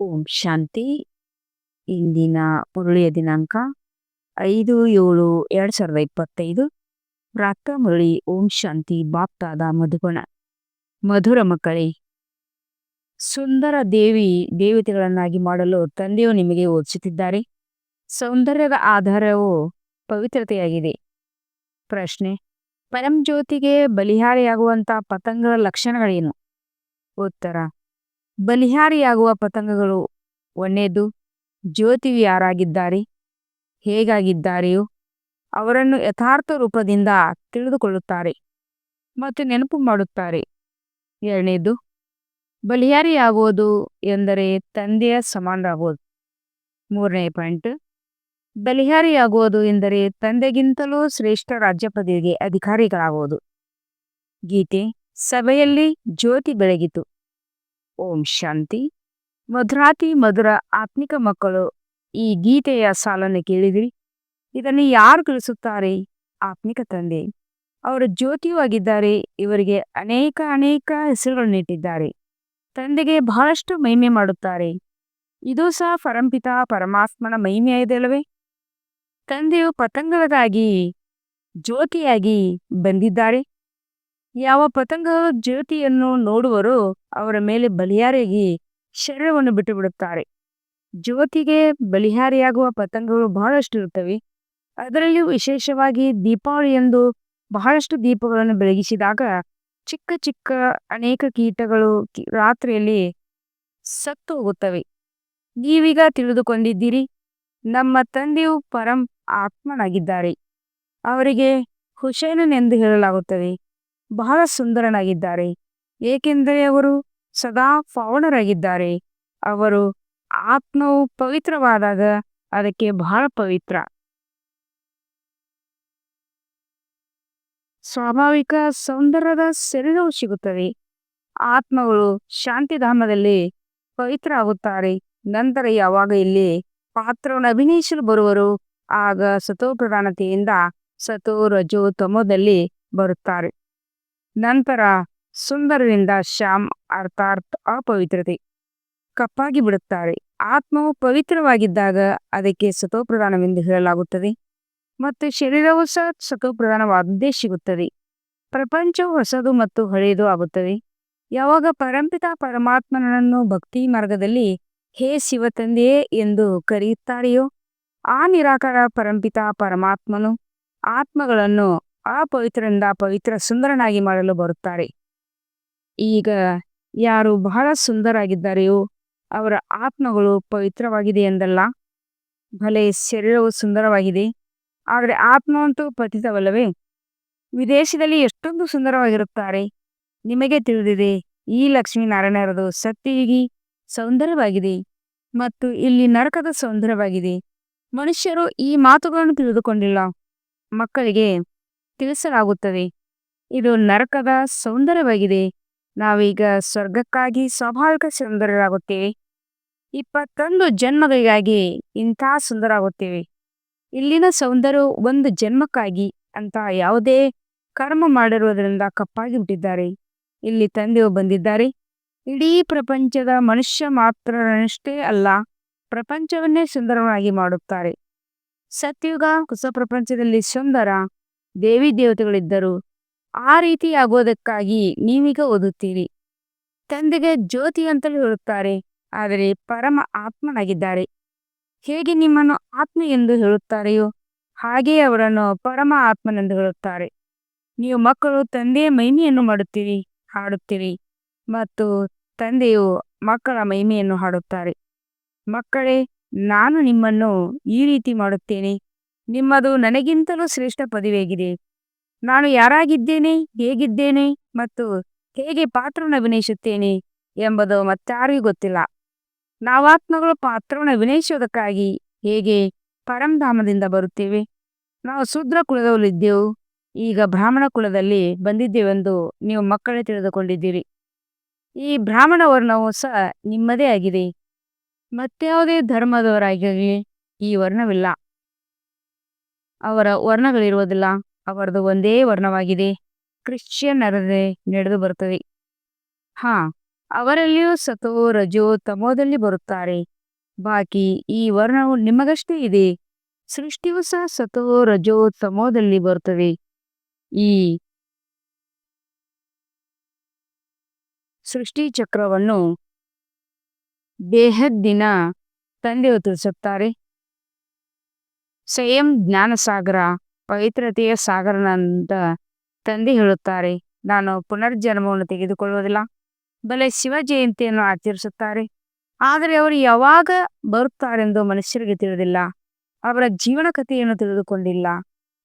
ಓಂ ಶಾಂತಿ. ಇಂದಿನ ಮುರುಳಿಯ ದಿನಾಂಕ ಐದು ಏಳು ಎರಡು ಸಾವಿರದ ಇಪ್ಪತ್ತೈದು. ಪ್ರಾತ ಮುರಳಿ ಓಂ ಶಾಂತಿ ಬಾಪ್ತಾದ ಮಧುಗುಣ. ಮಧುರ ಮಕ್ಕಳೇ, ಸುಂದರ ದೇವಿ ದೇವತೆಗಳನ್ನಾಗಿ ಮಾಡಲು ತಂದೆಯು ನಿಮಗೆ ಓದಿಸುತ್ತಿದ್ದಾರೆ. ಸೌಂದರ್ಯದ ಆಧಾರವು ಪವಿತ್ರತೆಯಾಗಿದೆ. ಪ್ರಶ್ನೆ ಪರಂಜ್ಯೋತಿಗೆ ಬಲಿಹಾರಿಯಾಗುವಂಥ ಪತಂಗಗಳ ಲಕ್ಷಣಗಳೇನು? ಉತ್ತರ ಬಲಿಹಾರಿಯಾಗುವ ಪತಂಗಗಳು ಒಂದೇದು ಜ್ಯೋತಿವಿ ಯಾರಾಗಿದ್ದಾರೆ ಹೇಗಾಗಿದ್ದಾರೆಯೋ ಅವರನ್ನು ಯಥಾರ್ಥ ರೂಪದಿಂದ ತಿಳಿದುಕೊಳ್ಳುತ್ತಾರೆ ಮತ್ತು ನೆನಪು ಮಾಡುತ್ತಾರೆ. ಎರಡನೇದು, ಬಲಿಹಾರಿಯಾಗುವುದು ಎಂದರೆ ತಂದೆಯ ಸಮಾನರಾಗುವುದು. ಮೂರನೇ ಪಾಯಿಂಟ್, ಬಲಿಹಾರಿಯಾಗುವುದು ಎಂದರೆ ತಂದೆಗಿಂತಲೂ ಶ್ರೇಷ್ಠ ರಾಜ್ಯ ಪದವಿಗೆ ಅಧಿಕಾರಿಗಳಾಗುವುದು. ಗೀತೆ, ಸಭೆಯಲ್ಲಿ ಜ್ಯೋತಿ ಬೆಳಗಿತು. ಓಂ ಶಾಂತಿ. ಮಧುರಾತಿ ಮಧುರ ಆತ್ಮಿಕ ಮಕ್ಕಳು, ಈ ಗೀತೆಯ ಸಾಲನ್ನು ಕೇಳಿದಿರಿ. ಇದನ್ನು ಯಾರು ಕಲಿಸುತ್ತಾರೆ? ಆತ್ಮಿಕ ತಂದೆ. ಅವರು ಜ್ಯೋತಿಯೂ ಆಗಿದ್ದಾರೆ. ಇವರಿಗೆ ಅನೇಕ ಅನೇಕ ಹೆಸರುಗಳನ್ನು ಇಟ್ಟಿದ್ದಾರೆ. ತಂದೆಗೆ ಬಹಳಷ್ಟು ಮಹಿಮೆ ಮಾಡುತ್ತಾರೆ. ಇದು ಸಹ ಪರಂಪಿತ ಪರಮಾತ್ಮನ ಮಹಿಮೆಯದಲ್ಲವೇ ತಂದೆಯು ಪತಂಗಗಳಿಗಾಗಿ ಜ್ಯೋತಿಯಾಗಿ ಬಂದಿದ್ದಾರೆ. ಯಾವ ಪತಂಗ ಜ್ಯೋತಿಯನ್ನು ನೋಡುವರು ಅವರ ಮೇಲೆ ಬಲಿಯಾರಿಯಾಗಿ ಶರೀರವನ್ನು ಬಿಟ್ಟು ಬಿಡುತ್ತಾರೆ ಜ್ಯೋತಿಗೆ ಬಲಿಹಾರಿಯಾಗುವ ಪತಂಗಗಳು ಬಹಳಷ್ಟು ಇರುತ್ತವೆ. ಅದರಲ್ಲಿಯೂ ವಿಶೇಷವಾಗಿ ದೀಪಾವಳಿಯಂದು ಬಹಳಷ್ಟು ದೀಪಗಳನ್ನು ಬೆಳಗಿಸಿದಾಗ ಚಿಕ್ಕ ಚಿಕ್ಕ ಅನೇಕ ಕೀಟಗಳು ರಾತ್ರಿಯಲ್ಲಿ ಸತ್ತು ಹೋಗುತ್ತವೆ. ನೀವೀಗ ತಿಳಿದುಕೊಂಡಿದ್ದೀರಿ, ನಮ್ಮ ತಂದೆಯು ಪರಂ ಆತ್ಮನಾಗಿದ್ದಾರೆ. ಅವರಿಗೆ ಹುಷೇನನೆಂದು ಹೇಳಲಾಗುತ್ತದೆ. ಬಹಳ ಸುಂದರನಾಗಿದ್ದಾರೆ. ಏಕೆಂದರೆ ಅವರು ಸದಾ ಪೌಣರಾಗಿದ್ದಾರೆ ಅವರು ಆತ್ಮವು ಪವಿತ್ರವಾದಾಗ ಅದಕ್ಕೆ ಬಹಳ ಪವಿತ್ರ. ಸ್ವಾಭಾವಿಕ ಸೌಂದರ್ಯದ ಶರೀರವು ಸಿಗುತ್ತದೆ. ಆತ್ಮಗಳು ಶಾಂತಿಧಾಮದಲ್ಲಿ ಪವಿತ್ರ ಆಗುತ್ತಾರೆ ನಂತರ ಯಾವಾಗ ಇಲ್ಲಿ ಪಾತ್ರವನ್ನು ಅಭಿನಯಿಸಲು ಬರುವರು, ಆಗ ಸತೋ ಪ್ರಧಾನತೆಯಿಂದ ಸತೋ ರಜೋ ತಮೋದಲ್ಲಿ ಬರುತ್ತಾರೆ. ನಂತರ ಸುಂದರದಿಂದ ಶ್ಯಾಮ್ ಅರ್ಥಾತ್ ಅಪವಿತ್ರತೆ. ಕಪ್ಪಾಗಿ ಬಿಡುತ್ತಾರೆ. ಆತ್ಮವು ಪವಿತ್ರವಾಗಿದ್ದಾಗ ಅದಕ್ಕೆ ಸತೋಪ್ರಧಾನವೆಂದು ಹೇಳಲಾಗುತ್ತದೆ. ಮತ್ತು ಶರೀರವು ಸಹ ಸತೋಪ್ರಧಾನವಾದದ್ದೇ ಸಿಗುತ್ತದೆ. ಪ್ರಪಂಚವು ಹೊಸದು ಮತ್ತು ಹಳೆಯದು ಆಗುತ್ತದೆ. ಯಾವಾಗ ಪರಂಪಿತ ಪರಮಾತ್ಮನನ್ನು ಭಕ್ತಿ ಮಾರ್ಗದಲ್ಲಿ, ಹೇ ಶಿವತಂದೆಯೇ ಎಂದು ಕರೆಯುತ್ತಾರೆಯೋ, ಆ ನಿರಾಕಾರ ಪರಂಪಿತ ಪರಮಾತ್ಮನು ಆತ್ಮಗಳನ್ನು ಅಪವಿತ್ರರಿಂದ ಪವಿತ್ರ ಸುಂದರನಾಗಿ ಮಾಡಲು ಬರುತ್ತಾರೆ. ಈಗ ಯಾರು ಬಹಳ ಸುಂದರಾಗಿದ್ದಾರೆಯೋ ಅವರ ಆತ್ಮಗಳು ಪವಿತ್ರವಾಗಿದೆ ಎಂದಲ್ಲ? ಭಲೆ ಶರೀರವು ಸುಂದರವಾಗಿದೆ. ಆದರೆ ಆತ್ಮವಂತೂ ಪತಿತವಲ್ಲವೇ? ವಿದೇಶದಲ್ಲಿ ಎಷ್ಟೊಂದು ಸುಂದರವಾಗಿರುತ್ತಾರೆ. ನಿಮಗೆ ತಿಳಿದಿದೆ, ಈ ಲಕ್ಷ್ಮೀನಾರಾಯಣರದು ಸತ್ಯಯುಗಿ ಸೌಂದರ್ಯವಾಗಿದೆ ಮತ್ತು ಇಲ್ಲಿ ನರಕದ ಸೌಂದರ್ಯವಾಗಿದೆ. ಮನುಷ್ಯರು ಈ ಮಾತುಗಳನ್ನು ತಿಳಿದುಕೊಂಡಿಲ್ಲ. ಮಕ್ಕಳಿಗೆ ತಿಳಿಸಲಾಗುತ್ತದೆ. ಇದು ನರಕದ ಸೌಂದರ್ಯವಾಗಿದೆ. ನಾವೀಗ ಸ್ವರ್ಗಕ್ಕಾಗಿ ಸ್ವಾಭಾವಿಕ ಸುಂದರರಾಗುತ್ತೇವೆ. ಇಪ್ಪತ್ತೊಂದು ಜನ್ಮಗಳಿಗಾಗಿ ಇಂಥ ಸುಂದರ ಆಗುತ್ತೇವೆ ಇಲ್ಲಿನ ಸೌಂದರ್ಯ ಒಂದು ಜನ್ಮಕ್ಕಾಗಿ ಅಂತ ಯಾವುದೇ ಕರ್ಮ ಮಾಡಿರುವುದರಿಂದ ಕಪ್ಪಾಗಿ ಬಿಟ್ಟಿದ್ದಾರೆ ಇಲ್ಲಿ ತಂದೆಯು ಬಂದಿದ್ದಾರೆ. ಇಡೀ ಪ್ರಪಂಚದ ಮನುಷ್ಯ ಮಾತ್ರನಷ್ಟೇ ಅಲ್ಲ, ಪ್ರಪಂಚವನ್ನೇ ಸುಂದರವಾಗಿ ಮಾಡುತ್ತಾರೆ. ಸತ್ಯುಗ, ಹೊಸ ಪ್ರಪಂಚದಲ್ಲಿ ಸುಂದರ ದೇವಿ ದೇವತೆಗಳಿದ್ದರು. ಆ ರೀತಿ ಆಗೋದಕ್ಕಾಗಿ ನೀವೀಗ ಓದುತ್ತೀರಿ. ತಂದೆಗೆ ಜ್ಯೋತಿ ಅಂತಲೂ ಹೇಳುತ್ತಾರೆ, ಆದರೆ ಪರಮ ಆತ್ಮನಾಗಿದ್ದಾರೆ. ಹೇಗೆ ನಿಮ್ಮನ್ನು ಆತ್ಮ ಎಂದು ಹೇಳುತ್ತಾರೆಯೋ ಹಾಗೆಯೇ ಅವರನ್ನು ಪರಮ ಆತ್ಮನೆಂದು ಹೇಳುತ್ತಾರೆ. ನೀವು ಮಕ್ಕಳು ತಂದೆಯ ಮಹಿಮೆಯನ್ನು ಮಾಡುತ್ತೀರಿ, ಹಾಡುತ್ತೀರಿ, ಮತ್ತು ತಂದೆಯು ಮಕ್ಕಳ ಮಹಿಮೆಯನ್ನು ಹಾಡುತ್ತಾರೆ. ಮಕ್ಕಳೇ, ನಾನು ನಿಮ್ಮನ್ನು ಈ ರೀತಿ ಮಾಡುತ್ತೇನೆ ನಿಮ್ಮದು ನನಗಿಂತಲೂ ಶ್ರೇಷ್ಠ ಪದವಿಯಾಗಿದೆ. ನಾನು ಯಾರಾಗಿದ್ದೇನೆ, ಹೇಗಿದ್ದೇನೆ ಮತ್ತು ಹೇಗೆ ಪಾತ್ರವನ್ನು ಅಭಿನಯಿಸುತ್ತೇನೆ ಎಂಬುದು ಮತ್ತಾರಿಗೂ ಗೊತ್ತಿಲ್ಲ. ನಾವಾತ್ಮಗಳು ಪಾತ್ರವನ್ನು ಅಭಿನಯಿಸುವುದಕ್ಕಾಗಿ ಹೇಗೆ ಪರಂಧಾಮದಿಂದ ಬರುತ್ತೇವೆ? ನಾವು ಶುದ್ರ ಕುಲದಲ್ಲಿದ್ದೆವು ಈಗ ಬ್ರಾಹ್ಮಣ ಕುಲದಲ್ಲಿ ಬಂದಿದ್ದೇವೆಂದು ನೀವು ಮಕ್ಕಳೇ ತಿಳಿದುಕೊಂಡಿದ್ದೀರಿ. ಈ ಬ್ರಾಹ್ಮಣ ವರ್ಣವು ಸಹ ನಿಮ್ಮದೇ ಆಗಿದೆ. ಮತ್ಯಾವುದೇ ಧರ್ಮದವರಾಗಿ ಈ ವರ್ಣವಿಲ್ಲ. ಅವರ ವರ್ಣಗಳಿರುವುದಿಲ್ಲ. ಅವರದು ಒಂದೇ ವರ್ಣವಾಗಿದೆ. ಕ್ರಿಶ್ಚಿಯನ್ನರದೇ ನಡೆದು ಬರುತ್ತದೆ. ಹಾ, ಅವರಲ್ಲಿಯೂ ಸತೋ ರಜೋ ತಮೋದಲ್ಲಿ ಬರುತ್ತಾರೆ. ಬಾಕಿ ಈ ವರ್ಣವು ನಿಮಗಷ್ಟೇ ಇದೆ. ಸೃಷ್ಟಿಯು ಸಹ ಸತೋ ರಜೋ ತಮೋದಲ್ಲಿ ಬರುತ್ತವೆ ಈ ಸೃಷ್ಟಿ ಚಕ್ರವನ್ನು ಬೇಹದ್ದಿನ ತಂದೆಯು ತಿಳಿಸುತ್ತಾರೆ. ಸ್ವಯಂ ಜ್ಞಾನಸಾಗರ, ಪವಿತ್ರತೆಯ ಸಾಗರನಂತ ತಂದೆ ಹೇಳುತ್ತಾರೆ. ನಾನು ಪುನರ್ಜನ್ಮವನ್ನು ತೆಗೆದುಕೊಳ್ಳುವುದಿಲ್ಲ. ಬಲೆ ಶಿವ ಜಯಂತಿಯನ್ನು ಆಚರಿಸುತ್ತಾರೆ. ಆದರೆ ಅವರು ಯಾವಾಗ ಬರುತ್ತಾರೆಂದು ಮನುಷ್ಯರಿಗೆ ತಿಳಿದಿಲ್ಲ. ಅವರ ಜೀವನ ಕಥೆಯನ್ನು ತಿಳಿದುಕೊಂಡಿಲ್ಲ.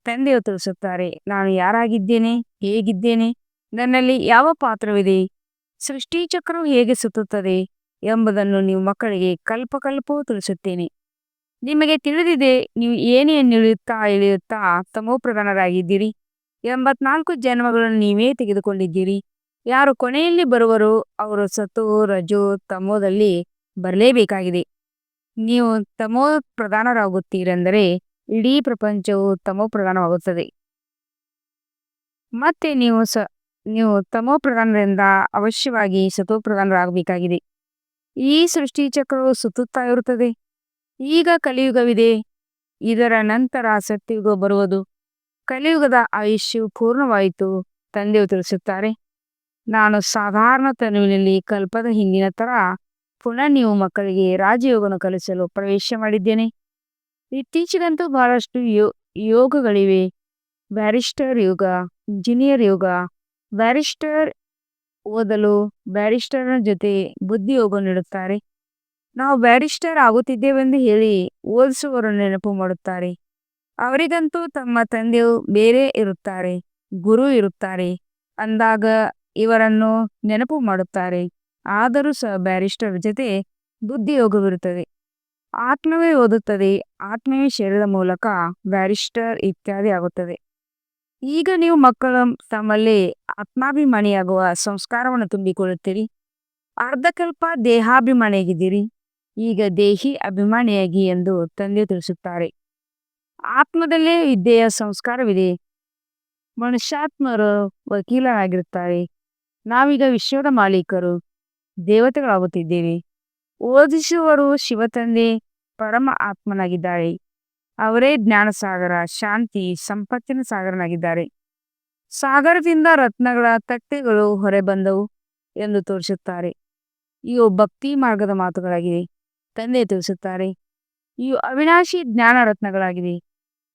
ತಂದೆಯು ತಿಳಿಸುತ್ತಾರೆ, ನಾನು ಯಾರಾಗಿದ್ದೇನೆ? ಹೇಗಿದ್ದೇನೆ? ನನ್ನಲ್ಲಿ ಯಾವ ಪಾತ್ರವಿದೆ? ಸೃಷ್ಟಿ ಚಕ್ರವು ಹೇಗೆ ಸುತ್ತುತ್ತದೆ? ಎಂಬುದನ್ನು ನೀವು ಮಕ್ಕಳಿಗೆ ಕಲ್ಪಕಲ್ಪವೂ ತಿಳಿಸುತ್ತೇನೆ. ನಿಮಗೆ ತಿಳಿದಿದೆ ನೀವು ಏನೇ ಇಳಿಯುತ್ತಾ ಇಳಿಯುತ್ತಾ ತಮೋಪ್ರಧಾನರಾಗಿದ್ದೀರಿ. ಎಂಬತ್ನಾಲ್ಕು ಜನ್ಮಗಳನ್ನು ನೀವೇ ತೆಗೆದುಕೊಂಡಿದ್ದೀರಿ. ಯಾರು ಕೊನೆಯಲ್ಲಿ ಬರುವರು ಅವರು ಸತು ರಜೋ ತಮೋದಲ್ಲಿ ಬರಲೇಬೇಕಾಗಿದೆ. ನೀವು ತಮೋ ಪ್ರಧಾನರಾಗುತ್ತೀರೆಂದರೆ ಇಡೀ ಪ್ರಪಂಚವು ತಮೋ ಪ್ರಧಾನವಾಗುತ್ತದೆ ಮತ್ತೆ ನೀವು ಸ, ನೀವು ತಮೋ ಪ್ರಧಾನರಿಂದ ಅವಶ್ಯವಾಗಿ ಸತೋ ಪ್ರಧಾನರಾಗಬೇಕಾಗಿದೆ ಈ ಸೃಷ್ಟಿ ಚಕ್ರವು ಸುತ್ತುತ್ತಾ ಇರುತ್ತದೆ. ಈಗ ಕಲಿಯುಗವಿದೆ. ಇದರ ನಂತರ ಸತ್ಯಯುಗ ಬರುವುದು. ಕಲಿಯುಗದ ಆಯುಷ್ಯವು ಪೂರ್ಣವಾಯಿತು, ತಂದೆಯು ತಿಳಿಸುತ್ತಾರೆ. ನಾನು ಸಾಧಾರಣ ತನುವಿನಲ್ಲಿ ಕಲ್ಪದ ಹಿಂದಿನ ತರ ಪುನಃ ನೀವು ಮಕ್ಕಳಿಗೆ ರಾಜಯೋಗವನ್ನು ಕಲಿಸಲು ಪ್ರವೇಶ ಮಾಡಿದ್ದೇನೆ. ಇತ್ತೀಚೆಗಂತೂ ಬಹಳಷ್ಟು ಯೋ, ಯೋಗಗಳಿವೆ. ಬ್ಯಾರಿಸ್ಟರ್ ಯೋಗ, ಇಂಜಿನಿಯರ್ ಯೋಗ, ಬ್ಯಾರಿಸ್ಟರ್ ಓದಲು ಬ್ಯಾರಿಸ್ಟರ್ನ ಜೊತೆ ಬುದ್ಧಿ ಯೋಗ ನೀಡುತ್ತಾರೆ. ನಾವು ಬ್ಯಾರಿಸ್ಟರ್ ಆಗುತ್ತಿದ್ದೇವೆಂದು ಹೇಳಿ ಓದಿಸುವರು ನೆನಪು ಮಾಡುತ್ತಾರೆ. ಅವರಿಗಂತೂ ತಮ್ಮ ತಂದೆಯು ಬೇರೆ ಇರುತ್ತಾರೆ, ಗುರು ಇರುತ್ತಾರೆ, ಅಂದಾಗ ಇವರನ್ನು ನೆನಪು ಮಾಡುತ್ತಾರೆ. ಆದರೂ ಸಹ ಬ್ಯಾರಿಸ್ಟರ್ ಜೊತೆ ಬುದ್ಧಿ ಯೋಗವಿರುತ್ತದೆ ಆತ್ಮವೇ ಓದುತ್ತದೆ, ಆತ್ಮವೇ ಶರೀರದ ಮೂಲಕ ಬ್ಯಾರಿಸ್ಟರ್ ಇತ್ಯಾದಿ ಆಗುತ್ತದೆ. ಈಗ ನೀವು ಮಕ್ಕಳು ತಮ್ಮಲ್ಲಿ ಆತ್ಮಾಭಿಮಾನಿಯಾಗುವ ಸಂಸ್ಕಾರವನ್ನು ತುಂಬಿಕೊಳ್ಳುತ್ತೀರಿ. ಅರ್ಧಕಲ್ಪ ದೇಹಾಭಿಮಾನಿಯಾಗಿದ್ದೀರಿ. ಈಗ ದೇಹಿ ಅಭಿಮಾನಿಯಾಗಿ ಎಂದು ತಂದೆ ತಿಳಿಸುತ್ತಾರೆ. ಆತ್ಮದಲ್ಲೇ ವಿದ್ಯೆಯ ಸಂಸ್ಕಾರವಿದೆ. ಮನುಷ್ಯಾತ್ಮರು ವಕೀಲರಾಗಿರುತ್ತಾರೆ. ನಾವೀಗ ವಿಶ್ವದ ಮಾಲೀಕರು, ದೇವತೆಗಳಾಗುತ್ತಿದ್ದೇವೆ. ಓದಿಸುವರು ಶಿವತಂದೆ, ಪರಮ ಆತ್ಮನಾಗಿದ್ದಾರೆ. ಅವರೇ ಜ್ಞಾನಸಾಗರ, ಶಾಂತಿ, ಸಂಪತ್ತಿನ ಸಾಗರನಾಗಿದ್ದಾರೆ. ಸಾಗರದಿಂದ ರತ್ನಗಳ ತಟ್ಟೆಗಳು ಹೊರಬಂದವು ಎಂದು ತೋರಿಸುತ್ತಾರೆ. ಇವು ಭಕ್ತಿ ಮಾರ್ಗದ ಮಾತುಗಳಾಗಿವೆ. ತಂದೆ ತಿಳಿಸುತ್ತಾರೆ. ಇವು ಅವಿನಾಶಿ ಜ್ಞಾನ ರತ್ನಗಳಾಗಿವೆ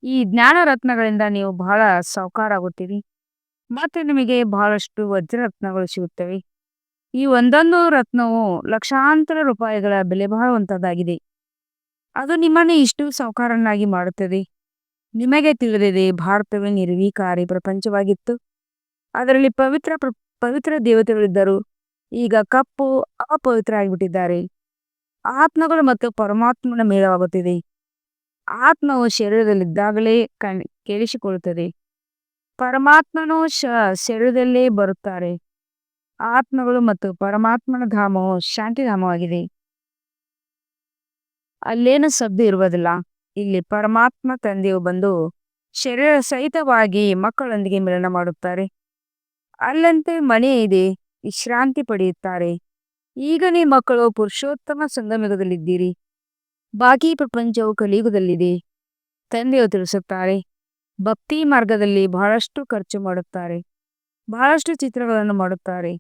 ಈ ಜ್ಞಾನ ರತ್ನಗಳಿಂದ ನೀವು ಬಹಳ ಸಾವುಕಾರ ಆಗುತ್ತೀರಿ ಮತ್ತು ನಿಮಗೆ ಬಹಳಷ್ಟು ವಜ್ರರತ್ನಗಳು ಸಿಗುತ್ತವೆ. ಈ ಒಂದೊಂದು ರತ್ನವು ಲಕ್ಷಾಂತರ ರೂಪಾಯಿಗಳ ಬೆಲೆ ಬಾಳುವಂಥದ್ದಾಗಿದೆ ಅದು ನಿಮ್ಮನ್ನು ಇಷ್ಟು ಸಾವುಕಾರನಾಗಿ ಮಾಡುತ್ತದೆ. ನಿಮಗೆ ತಿಳಿದಿದೆ ಭಾರತವೇ ನಿರ್ವೀಕಾರಿ ಪ್ರಪಂಚವಾಗಿತ್ತು. ಅದರಲ್ಲಿ ಪವಿತ್ರ ಪವಿತ್ರ ದೇವತೆಗಳಿದ್ದರು. ಈಗ ಕಪ್ಪು ಅಪವಿತ್ರ ಆಗಿಬಿಟ್ಟಿದ್ದಾರೆ. ಆತ್ಮಗಳು ಮತ್ತು ಪರಮಾತ್ಮನ ಮೇಳವಾಗುತ್ತಿದೆ ಆತ್ಮವು ಶರೀರದಲ್ಲಿದ್ದಾಗಲೇ ಕಣ್, ಕೇಳಿಸಿಕೊಳ್ಳುತ್ತದೆ. ಪರಮಾತ್ಮನು ಶ, ಶರೀರದಲ್ಲೇ ಬರುತ್ತಾರೆ. ಆತ್ಮಗಳು ಮತ್ತು ಪರಮಾತ್ಮನ ಧಾಮವು ಶಾಂತಿಧಾಮವಾಗಿದೆ. ಅಲ್ಲೇನು ಶಬ್ದ ಇರುವುದಿಲ್ಲ. ಇಲ್ಲಿ ಪರಮಾತ್ಮ ತಂದೆಯು ಬಂದು ಶರೀರ ಸಹಿತವಾಗಿ ಮಕ್ಕಳೊಂದಿಗೆ ಮಿಲನ ಮಾಡುತ್ತಾರೆ. ಅಲ್ಲಂತೆ ಮನೆ ಇದೆ. ವಿಶ್ರಾಂತಿ ಪಡೆಯುತ್ತಾರೆ. ಈಗ ನೀವು ಮಕ್ಕಳು ಪುರುಷೋತ್ತಮ ಸಂಗಮದಲ್ಲಿದ್ದೀರಿ ಬಾಕಿ ಪ್ರಪಂಚವು ಕಲಿಯುಗದಲ್ಲಿದೆ. ತಂದೆಯು ತಿಳಿಸುತ್ತಾರೆ, ಭಕ್ತಿ ಮಾರ್ಗದಲ್ಲಿ ಬಹಳಷ್ಟು ಖರ್ಚು ಮಾಡುತ್ತಾರೆ, ಬಹಳಷ್ಟು ಚಿತ್ರಗಳನ್ನು ಮಾಡುತ್ತಾರೆ,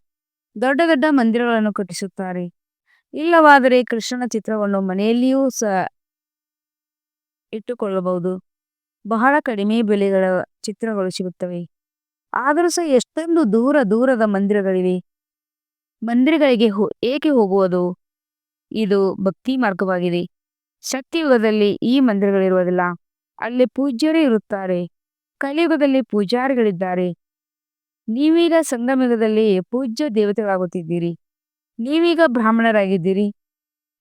ದೊಡ್ಡ ದೊಡ್ಡ ಮಂದಿರಗಳನ್ನು ಕಟ್ಟಿಸುತ್ತಾರೆ. ಇಲ್ಲವಾದರೆ ಕೃಷ್ಣನ ಚಿತ್ರವನ್ನು ಮನೆಯಲ್ಲಿಯೂ ಸಹ ಇಟ್ಟುಕೊಳ್ಳಬಹುದು. ಬಹಳ ಕಡಿಮೆ ಬೆಲೆಗಳ ಚಿತ್ರಗಳು ಸಿಗುತ್ತವೆ. ಆದರೂ ಸಹ ಎಷ್ಟೊಂದು ದೂರ ದೂರದ ಮಂದಿರಗಳಿವೆ. ಮಂದಿರಗಳಿಗೆ ಏಕೆ ಹೋಗುವುದು? ಇದು ಭಕ್ತಿ ಮಾರ್ಗವಾಗಿದೆ. ಶಕ್ತಿಯುಗದಲ್ಲಿ ಈ ಮಂದಿರಗಳಿರುವುದಿಲ್ಲ. ಅಲ್ಲಿ ಪೂಜ್ಯರೇ ಇರುತ್ತಾರೆ. ಕಲಿಯುಗದಲ್ಲಿ ಪೂಜಾರಿಗಳಿದ್ದಾರೆ. ನೀವೀಗ ಸಂಗಮಯುಗದಲ್ಲಿ ಪೂಜ್ಯ ದೇವತೆಗಳಾಗುತ್ತಿದ್ದೀರಿ. ನೀವೀಗ ಬ್ರಾಹ್ಮಣರಾಗಿದ್ದೀರಿ.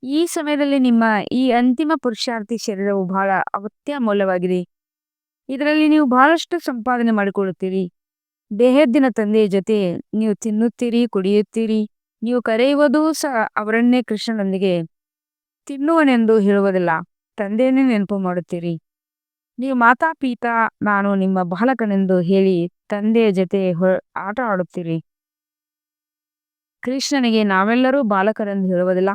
ಈ ಸಮಯದಲ್ಲಿ ನಿಮ್ಮ ಈ ಅಂತಿಮ ಪುರುಷಾರ್ಥಿ ಶರೀರವು ಬಹಳ ಅತ್ಯಮೂಲ್ಯವಾಗಿದೆ ಇದರಲ್ಲಿ ನೀವು ಬಹಳಷ್ಟು ಸಂಪಾದನೆ ಮಾಡಿಕೊಳ್ಳುತ್ತೀರಿ. ದೇಹದ್ದಿನ ತಂದೆಯ ಜೊತೆ ನೀವು ತಿನ್ನುತ್ತೀರಿ, ಕುಡಿಯುತ್ತೀರಿ, ನೀವು ಕರೆಯುವುದು ಸಹ ಅವರನ್ನೇ ಕೃಷ್ಣನೊಂದಿಗೆ ತಿನ್ನುವನೆಂದು ಹೇಳುವುದಿಲ್ಲ. ತಂದೆಯನ್ನೇ ನೆನಪು ಮಾಡುತ್ತೀರಿ. ನೀವು ಮಾತಾ ಪೀತಾ, ನಾನು ನಿಮ್ಮ ಬಾಲಕನೆಂದು ಹೇಳಿ ತಂದೆಯ ಜೊತೆ ಆಟ ಆಡುತ್ತೀರಿ. ಕೃಷ್ಣನಿಗೆ ನಾವೆಲ್ಲರೂ ಬಾಲಕರೆಂದು ಹೇಳುವುದಿಲ್ಲ.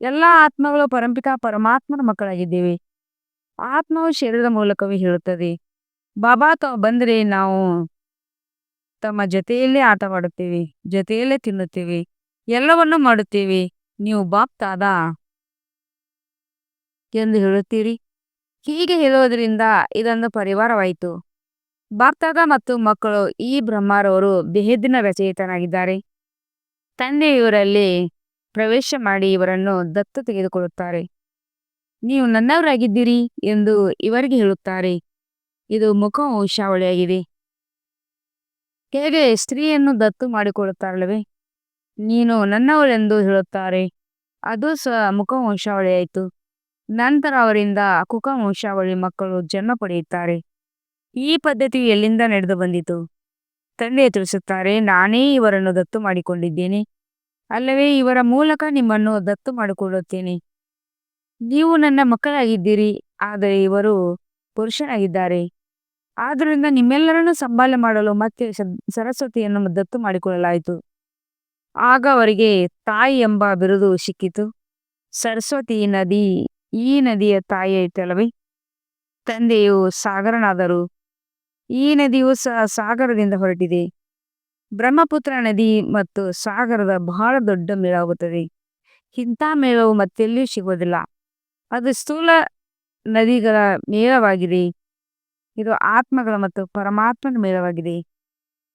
ಎಲ್ಲ ಆತ್ಮಗಳು ಪರಂಪಿತ ಪರಮಾತ್ಮನ ಮಕ್ಕಳಾಗಿದ್ದೇವೆ. ಆತ್ಮವು ಶರೀರದ ಮೂಲಕವೇ ಹೇಳುತ್ತದೆ. ಬಾಬಾ ತಾವು ಬಂದರೆ ನಾವು ತಮ್ಮ ಜೊತೆಯಲ್ಲೇ ಆಟವಾಡುತ್ತೀವಿ ಜೊತೆಯಲ್ಲೇ ತಿನ್ನುತ್ತೀವಿ ಎಲ್ಲವನ್ನೂ ಮಾಡುತ್ತೀವಿ ನೀವು ಬಾಪ್ತಾದ. ಎಂದು ಹೇಳುತ್ತೀರಿ. ಹೀಗೆ ಹೇಳುವುದರಿಂದ ಇದೊಂದು ಪರಿವಾರವಾಯಿತು. ಬಾಪ್ತಾದ ಮತ್ತು ಮಕ್ಕಳು ಈ ಬ್ರಹ್ಮಾರವರು ಬೆಹೆದಿನ ರಚಯಿತನಾಗಿದ್ದಾರೆ. ತಂದೆ ಇವರಲ್ಲಿ ಪ್ರವೇಶ ಮಾಡಿ ಇವರನ್ನು ದತ್ತು ತೆಗೆದುಕೊಳ್ಳುತ್ತಾರೆ. ನೀವು ನನ್ನವರಾಗಿದ್ದೀರಿ ಎಂದು ಇವರಿಗೆ ಹೇಳುತ್ತಾರೆ. ಇದು ಮುಖ ವಂಶಾವಳಿಯಾಗಿದೆ ಹೇಗೆ ಸ್ತ್ರೀಯನ್ನು ದತ್ತು ಮಾಡಿಕೊಳ್ಳುತ್ತಾರಲ್ಲವೇ ನೀನು ನನ್ನವಳೆಂದು ಹೇಳುತ್ತಾರೆ. ಅದು ಸಹ ಮುಖ ವಂಶಾವಳಿಯಾಯಿತು ನಂತರ ಅವರಿಂದ ಕುಕ ವಂಶಾವಳಿ ಮಕ್ಕಳು ಜನ್ಮ ಪಡೆಯುತ್ತಾರೆ. ಈ ಪದ್ಧತಿ ಎಲ್ಲಿಂದ ನಡೆದು ಬಂದಿತು? ತಂದೆ ತಿಳಿಸುತ್ತಾರೆ, ನಾನೇ ಇವರನ್ನು ದತ್ತು ಮಾಡಿಕೊಂಡಿದ್ದೇನೆ. ಅಲ್ಲವೇ, ಇವರ ಮೂಲಕ ನಿಮ್ಮನ್ನು ದತ್ತು ಮಾಡಿಕೊಳ್ಳುತ್ತೇನೆ. ನೀವು ನನ್ನ ಮಕ್ಕಳಾಗಿದ್ದೀರಿ, ಆದರೆ ಇವರು ಪುರುಷನಾಗಿದ್ದಾರೆ. ಆದ್ದರಿಂದ ನಿಮ್ಮೆಲ್ಲರನ್ನು ಸಂಭಾಲನೆ ಮಾಡಲು ಮತ್ತೆ ಸರಸ್ವತಿಯನ್ನು ದತ್ತು ಮಾಡಿಕೊಳ್ಳಲಾಯಿತು. ಆಗ ಅವರಿಗೆ ತಾಯಿ ಎಂಬ ಬಿರುದು ಸಿಕ್ಕಿತು. ಸರಸ್ವತಿ ನದಿ, ಈ ನದಿಯ ತಾಯಿ ಐತಲ್ಲವೇ? ತಂದೆಯು ಸಾಗರನಾದರು. ಈ ನದಿಯು ಸಹ ಸಾಗರದಿಂದ ಹೊರಟಿದೆ. ಬ್ರಹ್ಮಪುತ್ರ ನದಿ ಮತ್ತು ಸಾಗರದ ಬಹಳ ದೊಡ್ಡ ಮೇಳವಾಗುತ್ತದೆ ಇಂಥ ಮೇಳವು ಮತ್ತೆಲ್ಲಿಯೂ ಸಿಗುವುದಿಲ್ಲ. ಅದು ಸ್ಥೂಲ ನದಿಗಳ ಮೇಳವಾಗಿದೆ. ಇದು ಆತ್ಮಗಳ ಮತ್ತು ಪರಮಾತ್ಮನ ಮೇಳವಾಗಿದೆ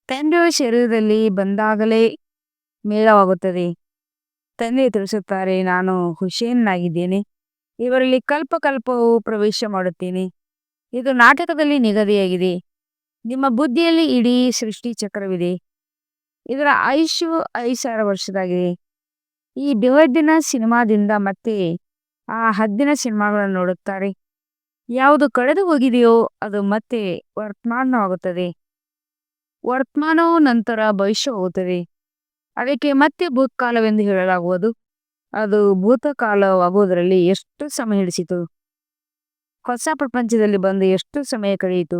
ತಂದೆಯ ಶರೀರದಲ್ಲಿ ಬಂದಾಗಲೇ ಮೇಳವಾಗುತ್ತದೆ. ತಂದೆ ತಿಳಿಸುತ್ತಾರೆ, ನಾನು ಹುಷೇನಾಗಿದ್ದೇನೆ ಇವರಲ್ಲಿ ಕಲ್ಪಕಲ್ಪವು ಪ್ರವೇಶ ಮಾಡುತ್ತೇನೆ. ಇದು ನಾಟಕದಲ್ಲಿ ನಿಗದಿಯಾಗಿದೆ. ನಿಮ್ಮ ಬುದ್ಧಿಯಲ್ಲಿ ಇಡೀ ಸೃಷ್ಟಿ ಚಕ್ರವಿದೆ. ಇದರ ಐಶು ಐದು ಸಾವಿರ ವರ್ಷದಾಗಿದೆ. ಈ ಬೆವದ್ದಿನ ಸಿನಿಮಾದಿಂದ ಮತ್ತೆ ಆ ಹದ್ದಿನ ಸಿನಿಮಾಗಳನ್ನು ನೋಡುತ್ತಾರೆ. ಯಾವುದು ಕಳೆದು ಹೋಗಿದೆಯೋ ಅದು ಮತ್ತೆ ವರ್ತಮಾನವಾಗುತ್ತದೆ ವರ್ತಮಾನವು ನಂತರ ಭವಿಷ್ಯ ಹೋಗುತ್ತದೆ ಅದಕ್ಕೆ ಮತ್ತೆ ಭೂತಕಾಲವೆಂದು ಹೇಳಲಾಗುವುದು. ಅದು ಭೂತಕಾಲವಾಗುವುದರಲ್ಲಿ ಎಷ್ಟು ಸಮಯ ಹಿಡಿಸಿತು? ಹೊಸ ಪ್ರಪಂಚದಲ್ಲಿ ಬಂದು ಎಷ್ಟು ಸಮಯ ಕಳೆಯಿತು?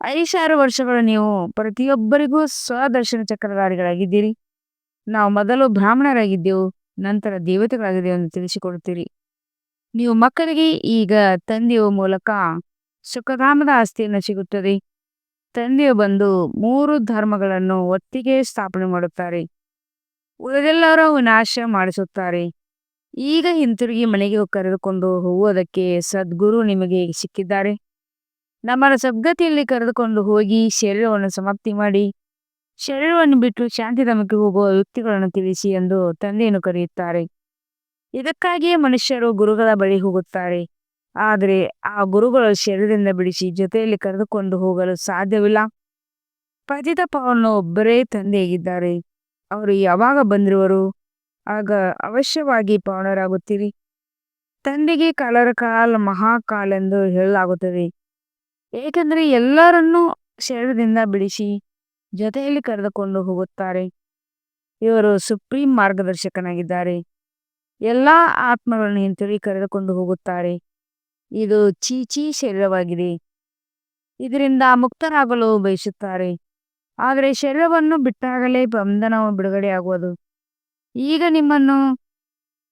ಐಷಾರು ವರ್ಷಗಳ ನೀವು ಪ್ರತಿಯೊಬ್ಬರಿಗೂ ಸ್ವದರ್ಶನ ಚಕ್ರಧಾರಿಗಳಾಗಿದ್ದೀರಿ. ನಾವು ಮೊದಲು ಬ್ರಾಹ್ಮಣರಾಗಿದ್ದೆವು, ನಂತರ ದೇವತೆಗಳಾಗಿದ್ದೆವು ಎಂದು ತಿಳಿಸಿಕೊಡುತ್ತೀರಿ. ನೀವು ಮಕ್ಕಳಿಗೆ ಈಗ ತಂದೆಯ ಮೂಲಕ ಸುಖಧಾಮದ ಆಸ್ತಿಯನ್ನು ಸಿಗುತ್ತದೆ. ತಂದೆಯು ಬಂದು ಮೂರು ಧರ್ಮಗಳನ್ನು ಒಟ್ಟಿಗೆ ಸ್ಥಾಪನೆ ಮಾಡುತ್ತಾರೆ. ಉಳಿದೆಲ್ಲರ ವಿನಾಶ ಮಾಡಿಸುತ್ತಾರೆ. ಈಗ ಹಿಂತಿರುಗಿ ಮನೆಗೆ ಕರೆದುಕೊಂಡು ಹೋಗುವುದಕ್ಕೆ ಸದ್ಗುರು ನಿಮಗೆ ಸಿಕ್ಕಿದ್ದಾರೆ. ನಮ್ಮನ್ನು ಸದ್ಗತಿಯಲ್ಲಿ ಕರೆದುಕೊಂಡು ಹೋಗಿ ಶರೀರವನ್ನು ಸಮಾಪ್ತಿ ಮಾಡಿ, ಶರೀರವನ್ನು ಬಿಟ್ಟು ಶಾಂತಿಧಾಮಕ್ಕೆ ಹೋಗುವ ವ್ಯಕ್ತಿಗಳನ್ನು ತಿಳಿಸಿ ಎಂದು ತಂದೆಯನ್ನು ಕರೆಯುತ್ತಾರೆ. ಇದಕ್ಕಾಗಿಯೇ ಮನುಷ್ಯರು ಗುರುಗಳ ಬಳಿ ಹೋಗುತ್ತಾರೆ. ಆದರೆ ಆ ಗುರುಗಳು ಶರೀರದಿಂದ ಬಿಡಿಸಿ ಜೊತೆಯಲ್ಲಿ ಕರೆದುಕೊಂಡು ಹೋಗಲು ಸಾಧ್ಯವಿಲ್ಲ. ಪತಿತ ಪಾವನ್ನು ಒಬ್ಬರೇ ತಂದೆಯಾಗಿದ್ದಾರೆ. ಅವರು ಯಾವಾಗ ಬಂದಿರುವರು? ಆಗ ಅವಶ್ಯವಾಗಿ ಪವನರಾಗುತ್ತೀರಿ. ತಂದೆಗೆ ಕಾಲರ ಕಾಲ ಮಹಾಕಾಲ್ ಎಂದು ಹೇಳಲಾಗುತ್ತದೆ. ಏಕೆಂದರೆ ಎಲ್ಲರನ್ನೂ ಶರೀರದಿಂದ ಬಿಡಿಸಿ ಜೊತೆಯಲ್ಲಿ ಕರೆದುಕೊಂಡು ಹೋಗುತ್ತಾರೆ. ಇವರು ಸುಪ್ರೀಂ ಮಾರ್ಗದರ್ಶಕನಾಗಿದ್ದಾರೆ. ಎಲ್ಲ ಆತ್ಮಗಳನ್ನು ಹಿಂತಿರುಗಿ ಕರೆದುಕೊಂಡು ಹೋಗುತ್ತಾರೆ? ಇದು ಚೀಚಿ ಶರೀರವಾಗಿದೆ. ಇದರಿಂದ ಮುಕ್ತರಾಗಲು ಬಯಸುತ್ತಾರೆ. ಆದರೆ ಶರೀರವನ್ನು ಬಿಟ್ಟಾಗಲೇ ಬಂಧನವು ಬಿಡುಗಡೆಯಾಗುವುದು ಈಗ ನಿಮ್ಮನ್ನು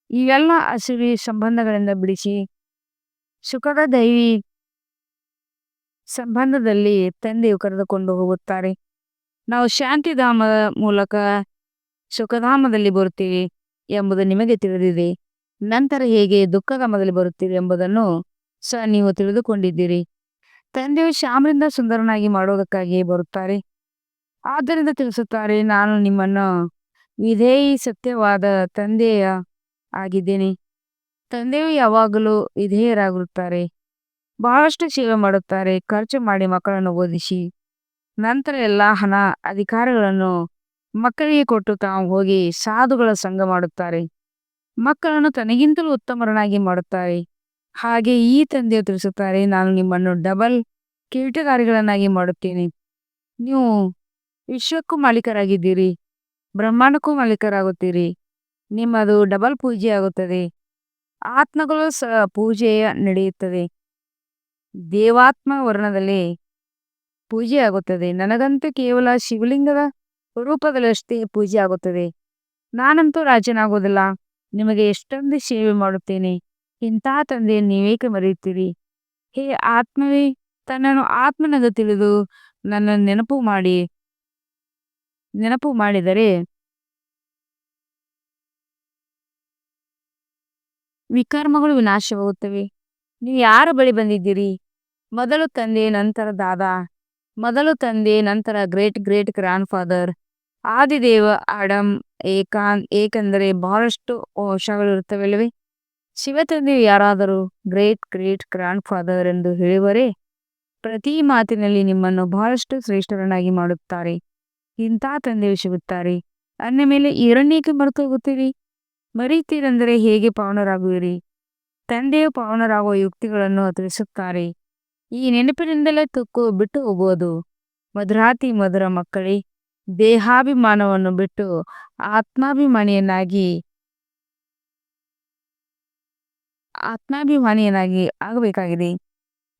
ಇವೆಲ್ಲ ಹಸಿವಿ ಸಂಬಂಧಗಳಿಂದ ಬಿಡಿಸಿ, ಸುಖದ ದೈವಿ ಸಂಬಂಧದಲ್ಲಿ ತಂದೆಯು ಕರೆದುಕೊಂಡು ಹೋಗುತ್ತಾರೆ. ನಾವು ಶಾಂತಿಧಾಮದ ಮೂಲಕ ಸುಖಧಾಮದಲ್ಲಿ ಬರುತ್ತೇವೆ. ಎಂಬುದು ನಿಮಗೆ ತಿಳಿದಿದೆ. ನಂತರ ಹೇಗೆ ದುಃಖ ಗಮದಲ್ಲಿ ಬರುತ್ತೀರಿ ಎಂಬುದನ್ನು ಸಹ ನೀವು ತಿಳಿದುಕೊಂಡಿದ್ದೀರಿ. ತಂದೆಯು ಶ್ಯಾಮರಿಂದ ಸುಂದರನಾಗಿ ಮಾಡುವುದಕ್ಕಾಗಿ ಬರುತ್ತಾರೆ. ಆದ್ದರಿಂದ ತಿಳಿಸುತ್ತಾರೆ, ನಾನು ನಿಮ್ಮನ್ನು ವಿಧೇಯಿ ಸತ್ಯವಾದ ತಂದೆಯ ಆಗಿದ್ದೇನೆ. ತಂದೆಯು ಯಾವಾಗಲೂ ವಿಧೇಯರಾಗಿರುತ್ತಾರೆ. ಬಹಳಷ್ಟು ಸೇವೆ ಮಾಡುತ್ತಾರೆ. ಖರ್ಚು ಮಾಡಿ ಮಕ್ಕಳನ್ನು ಓದಿಸಿ, ನಂತರ ಎಲ್ಲ ಹಣ ಅಧಿಕಾರಗಳನ್ನು ಮಕ್ಕಳಿಗೆ ಕೊಟ್ಟು ತಾವು ಹೋಗಿ ಸಾಧುಗಳ ಸಂಘ ಮಾಡುತ್ತಾರೆ. ಮಕ್ಕಳನ್ನು ತನಗಿಂತಲೂ ಉತ್ತಮರನ್ನಾಗಿ ಮಾಡುತ್ತಾರೆ. ಹಾಗೆ ಈ ತಂದೆಯು ತಿಳಿಸುತ್ತಾರೆ, ನಾನು ನಿಮ್ಮನ್ನು ಡಬಲ್ ಕೀಟಗಾರಿಗಳನ್ನಾಗಿ ಮಾಡುತ್ತೇನೆ. ನೀವು ವಿಶ್ವಕ್ಕೂ ಮಾಲೀಕರಾಗಿದ್ದೀರಿ, ಬ್ರಹ್ಮಾಂಡಕ್ಕೂ ಮಾಲೀಕರಾಗುತ್ತೀರಿ. ನಿಮ್ಮದು ಡಬಲ್ ಪೂಜೆ ಆಗುತ್ತದೆ. ಆತ್ಮಗಳು ಸಹ ಪೂಜೆಯ ನಡೆಯುತ್ತದೆ. ದೇವಾತ್ಮ ವರ್ಣದಲ್ಲಿ ಪೂಜೆ ಆಗುತ್ತದೆ. ನನಗಂತೂ ಕೇವಲ ಶಿವಲಿಂಗದ ರೂಪದಲ್ಲಷ್ಟೇ ಪೂಜೆ ಆಗುತ್ತದೆ. ನಾನಂತೂ ರಾಜನಾಗೋದಿಲ್ಲ. ನಿಮಗೆ ಎಷ್ಟೊಂದು ಸೇವೆ ಮಾಡುತ್ತೇನೆ. ಇಂತಹ ತಂದೆಯನ್ನು ನೀವೇಕೆ ಮರೆಯುತ್ತೀರಿ? ಹೇ ಆತ್ಮವೇ, ತನ್ನನ್ನು ಆತ್ಮನಗ ತಿಳಿದು ನನ್ನ ನೆನಪು ಮಾಡಿ, ನೆನಪು ಮಾಡಿದರೆ ವಿಕರ್ಮಗಳು ವಿನಾಶವಾಗುತ್ತವೆ. ನೀವು ಯಾರ ಬಳಿ ಬಂದಿದ್ದೀರಿ? ಮೊದಲು ತಂದೆ, ನಂತರ ದಾದಾ. ಮೊದಲು ತಂದೆ, ನಂತರ great great grand father Adideva Adam ಏಕಾನ್, ಏಕೆಂದರೆ ಬಹಳಷ್ಟು ಇರುತ್ತವೆ ಶಿವ ಶಿವತಂದೆಯು ಯಾರಾದರೂ ಗ್ರೇಟ್ ಗ್ರೇಟ್ ಗ್ರ್ಯಾಂಡ್ ಫಾದರ್ ಎಂದು ಹೇಳುವರೇ, ಪ್ರತಿ ಮಾತಿನಲ್ಲಿ ನಿಮ್ಮನ್ನು ಬಹಳಷ್ಟು ಶ್ರೇಷ್ಠರನ್ನಾಗಿ ಮಾಡುತ್ತಾರೆ. ಇಂಥ ತಂದೆಯು ಸಿಗುತ್ತಾರೆ. ಅನ್ನ ಮೇಲೆ ಈರನ್ನೇಕೆ ಮರೆತು ಹೋಗುತ್ತೀರಿ ಮರೀತೀರೆಂದರೆ ಹೇಗೆ ಪಾವನರಾಗುವಿರಿ? ತಂದೆಯು ಪಾವನರಾಗುವ ಯುಕ್ತಿಗಳನ್ನು ತಿಳಿಸುತ್ತಾರೆ ಈ ನೆನಪಿನಿಂದಲೇ ತುಕ್ಕು ಬಿಟ್ಟು ಹೋಗುವುದು. ಮಧುರಾತಿ ಮಧುರ ಮಕ್ಕಳೇ ದೇಹಾಭಿಮಾನವನ್ನು ಬಿಟ್ಟು ಆತ್ಮಾಭಿಮಾನಿಯನ್ನಾಗಿ ಆತ್ಮಾಭಿಮಾನಿಯನ್ನಾಗಿ ಆಗಬೇಕಾಗಿದೆ.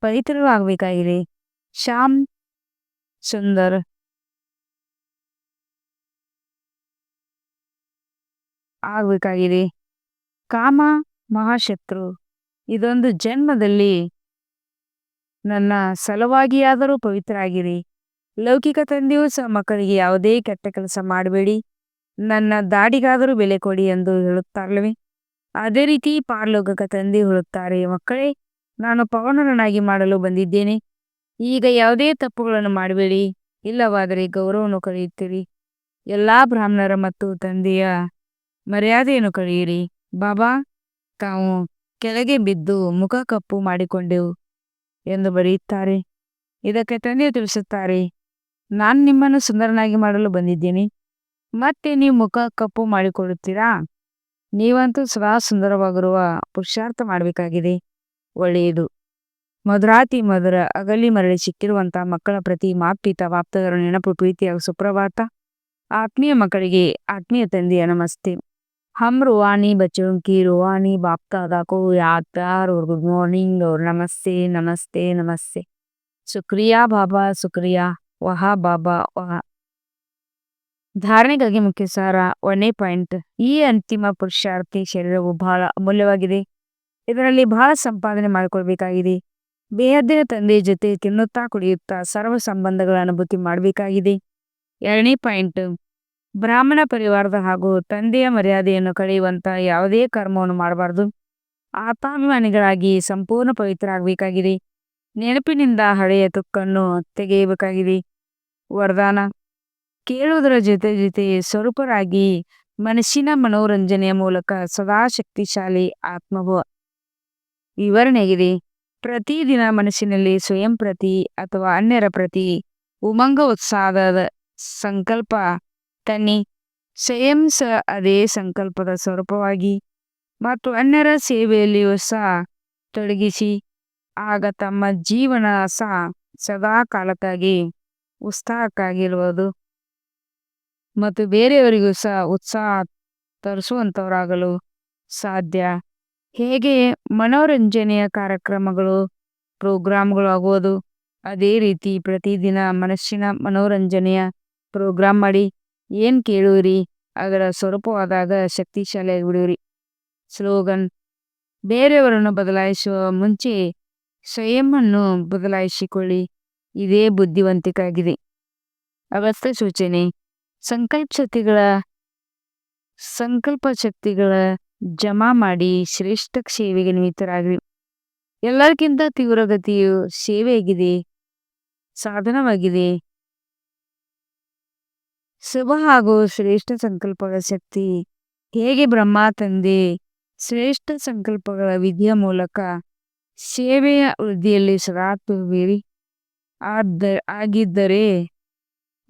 ಪವಿತ್ರರು ಆಗಬೇಕಾಗಿದೆ. ಶ್ಯಾಮ್ ಸುಂದರ್. ಆಗಬೇಕಾಗಿದೆ. ಕಾಮ ಮಹಾಶತ್ರು. ಇದೊಂದು ಜನ್ಮದಲ್ಲಿ ನನ್ನ ಸಲುವಾಗಿಯಾದರೂ ಪವಿತ್ರ ಆಗಿರಿ ಲೌಕಿಕ ತಂದೆಯೂ ಸಹ ಮಕ್ಕಳಿಗೆ ಯಾವುದೇ ಕೆಟ್ಟ ಕೆಲಸ ಮಾಡಬೇಡಿ. ನನ್ನ ದಾಡಿಗಾದರೂ ಬೆಲೆ ಕೊಡಿ ಎಂದು ಹೇಳುತ್ತಾರಲ್ಲವೇ ಅದೇ ರೀತಿ ಪಾರ್ಲೋಕಕ ತಂದೆ ಹೇಳುತ್ತಾರೆ, ಮಕ್ಕಳೇ, ನಾನು ಪವನರನ್ನಾಗಿ ಮಾಡಲು ಬಂದಿದ್ದೇನೆ. ಈಗ ಯಾವುದೇ ತಪ್ಪುಗಳನ್ನು ಮಾಡಬೇಡಿ. ಇಲ್ಲವಾದರೆ ಗೌರವವನ್ನು ಕಳೆಯುತ್ತೀರಿ. ಎಲ್ಲಾ ಬ್ರಾಹ್ಮಣರ ಮತ್ತು ತಂದೆಯ ಮರ್ಯಾದೆಯನ್ನು ಕಳೆಯಿರಿ. ಬಾಬಾ, ತಾವು ಕೆಳಗೆ ಬಿದ್ದು ಮುಖ ಕಪ್ಪು ಮಾಡಿಕೊಂಡೆವು ಎಂದು ಬರೆಯುತ್ತಾರೆ. ಇದಕ್ಕೆ ತಂದೆ ತಿಳಿಸುತ್ತಾರೆ ನಾನು ನಿಮ್ಮನ್ನು ಸುಂದರನಾಗಿ ಮಾಡಲು ಬಂದಿದ್ದೀನಿ. ಮತ್ತೆ ನೀವು ಮುಖ ಕಪ್ಪು ಮಾಡಿಕೊಡುತ್ತೀರಾ ನೀವಂತೂ ಸದಾ ಸುಂದರವಾಗಿರುವ ಪುರುಷಾರ್ಥ ಮಾಡಬೇಕಾಗಿದೆ. ಒಳ್ಳೆಯದು. ಮಧುರಾತಿ ಮಧುರ ಅಗಲಿ ಮರಳಿ ಸಿಕ್ಕಿರುವಂತಹ ಮಕ್ಕಳ ಪ್ರತಿ ಮಾಪಿತ ವಾಪ್ತದರ ನೆನಪು ಪ್ರೀತಿಯ ಸುಪ್ರಭಾತ. ಆತ್ಮೀಯ ಮಕ್ಕಳಿಗೆ ಆತ್ಮೀಯ ತಂದೆಯ ನಮಸ್ತೆ. ಹಮ್ ರುವಾನಿ ಬಚ್ಚೋಂ ಕಿ ರುವಾನಿ ಬಾಪ್ತಾ ದಾಕೋ ಗುಡ್ ಮಾರ್ನಿಂಗ್ ಅವ್ರ ನಮಸ್ತೆ ನಮಸ್ತೆ ನಮಸ್ತೆ. ಸುಕ್ರಿಯಾ ಬಾಬಾ ಸುಕ್ರಿಯಾ. ವಹಾಭಾಭಾ ವಹ ಧಾರಣೆಗಾಗಿ ಮುಖ್ಯ ಸಾರ ಒನೇ ಪಾಯಿಂಟ್. ಈ ಅಂತಿಮ ಪುರುಷಾರ್ಥಿ ಶರೀರವು ಬಹಳ ಅಮೂಲ್ಯವಾಗಿದೆ. ಇದರಲ್ಲಿ ಬಹಳ ಸಂಪಾದನೆ ಮಾಡಿಕೊಳ್ಬೇಕಾಗಿದೆ. ಬೇಹದ್ದಿನ ತಂದೆಯ ಜೊತೆ ತಿನ್ನುತ್ತಾ ಕುಡಿಯುತ್ತಾ ಸರ್ವ ಸಂಬಂಧಗಳ ಅನುಭೂತಿ ಮಾಡಬೇಕಾಗಿದೆ. ಎರಡನೇ ಪಾಯಿಂಟ್. ಬ್ರಾಹ್ಮಣ ಪರಿವಾರದ ಹಾಗೂ ತಂದೆಯ ಮರ್ಯಾದೆಯನ್ನು ಕಳೆಯುವಂಥ ಯಾವುದೇ ಕರ್ಮವನ್ನು ಮಾಡಬಾರದು. ಆತ್ಮಾಭಿಮಾನಿಗಳಾಗಿ ಸಂಪೂರ್ಣ ಪವಿತ್ರ ಆಗಬೇಕಾಗಿದೆ ನೆನಪಿನಿಂದ ಹಳೆಯ ತುಕ್ಕನ್ನು ತೆಗೆಯಬೇಕಾಗಿದೆ. ವರದಾನ. ಕೇಳುವುದರ ಜೊತೆ ಜೊತೆ ಸ್ವರೂಪರಾಗಿ ಮನಸ್ಸಿನ ಮನೋರಂಜನೆಯ ಮೂಲಕ ಸದಾ ಶಕ್ತಿಶಾಲಿ ಆತ್ಮಭವ ವಿವರಣೆಗಿದೆ ಪ್ರತಿದಿನ ಮನಸ್ಸಿನಲ್ಲಿ ಸ್ವಯಂ ಪ್ರತಿ ಅಥವಾ ಅನ್ಯರ ಪ್ರತಿ ಉಮಂಗ ಉತ್ಸಾಹದ ಸಂಕಲ್ಪ ತನ್ನಿ. ಸ್ವಯಂ ಸ ಅದೇ ಸಂಕಲ್ಪದ ಸ್ವರೂಪವಾಗಿ ಮತ್ತು ಅನ್ಯರ ಸೇವೆಯಲ್ಲಿಯೂ ಸಹ ತೊಡಗಿಸಿ. ಆಗ ತಮ್ಮ ಜೀವನ ಸಹ ಸದಾ ಕಾಲಕ್ಕಾಗಿ ಉತ್ಸಾಹಕ್ಕಾಗಿರುವುದು. ಮತ್ತು ಬೇರೆಯವರಿಗೂ ಸಹ ಉತ್ಸಾಹ ತರಿಸುವಂಥವರಾಗಲು ಸಾಧ್ಯ. ಹೇಗೆ ಮನೋರಂಜನೆಯ ಕಾರ್ಯಕ್ರಮಗಳು, ಪ್ರೋಗ್ರಾಮ್ಗಳು ಆಗುವುದು? ಅದೇ ರೀತಿ ಪ್ರತಿದಿನ ಮನಸ್ಸಿನ ಮನೋರಂಜನೆಯ ಪ್ರೋಗ್ರಾಮ್ ಮಾಡಿ ಏನು ಕೇಳುವಿರಿ? ಅದರ ಸ್ವರೂಪವಾದಾಗ ಶಕ್ತಿಶಾಲಿಯಾಗಿ ಬಿಡುವಿರಿ ಸ್ಲೋಗನ್, ಬೇರೆಯವರನ್ನು ಬದಲಾಯಿಸುವ ಮುಂಚೆ ಸ್ವಯಂವನ್ನು ಬದಲಾಯಿಸಿಕೊಳ್ಳಿ. ಇದೇ ಬುದ್ಧಿವಂತಿಕಾಗಿದೆ ಅವಸ್ಥೆ ಸೂಚನೆ. ಸಂಕಲ್ಪ ಶಕ್ತಿಗಳ ಸಂಕಲ್ಪ ಶಕ್ತಿಗಳ ಜಮಾ ಮಾಡಿ ಶ್ರೇಷ್ಠ ಸೇವೆಗೆ ನಿಮಿತ್ತರಾಗ್ರಿ. ಎಲ್ಲರಿಗಿಂತ ತೀವ್ರಗತಿಯು ಸೇವೆಯಾಗಿದೆ, ಸಾಧನವಾಗಿದೆ. ಶುಭ ಹಾಗೂ ಶ್ರೇಷ್ಠ ಸಂಕಲ್ಪಗಳ ಶಕ್ತಿ ಹೇಗೆ ಬ್ರಹ್ಮ ತಂದೆ ಶ್ರೇಷ್ಠ ಸಂಕಲ್ಪಗಳ ವಿಧಿಯ ಮೂಲಕ ಸೇವೆಯ ವೃದ್ಧಿಯಲ್ಲಿ ಸದಾ ತುಂಬೀರಿ ಆದ ಆಗಿದ್ದರೆ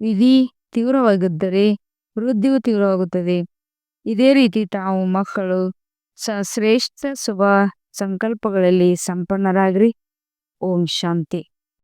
ವಿಧಿ ತೀವ್ರವಾಗಿದ್ದರೆ ವೃದ್ಧಿಯು ತೀವ್ರವಾಗುತ್ತದೆ. ಇದೇ ರೀತಿ ತಾವು ಮಕ್ಕಳು ಸ ಶ್ರೇಷ್ಠ ಶುಭ ಸಂಕಲ್ಪಗಳಲ್ಲಿ ಸಂಪನ್ನರಾಗ್ರಿ. ಓಂ ಶಾಂತಿ.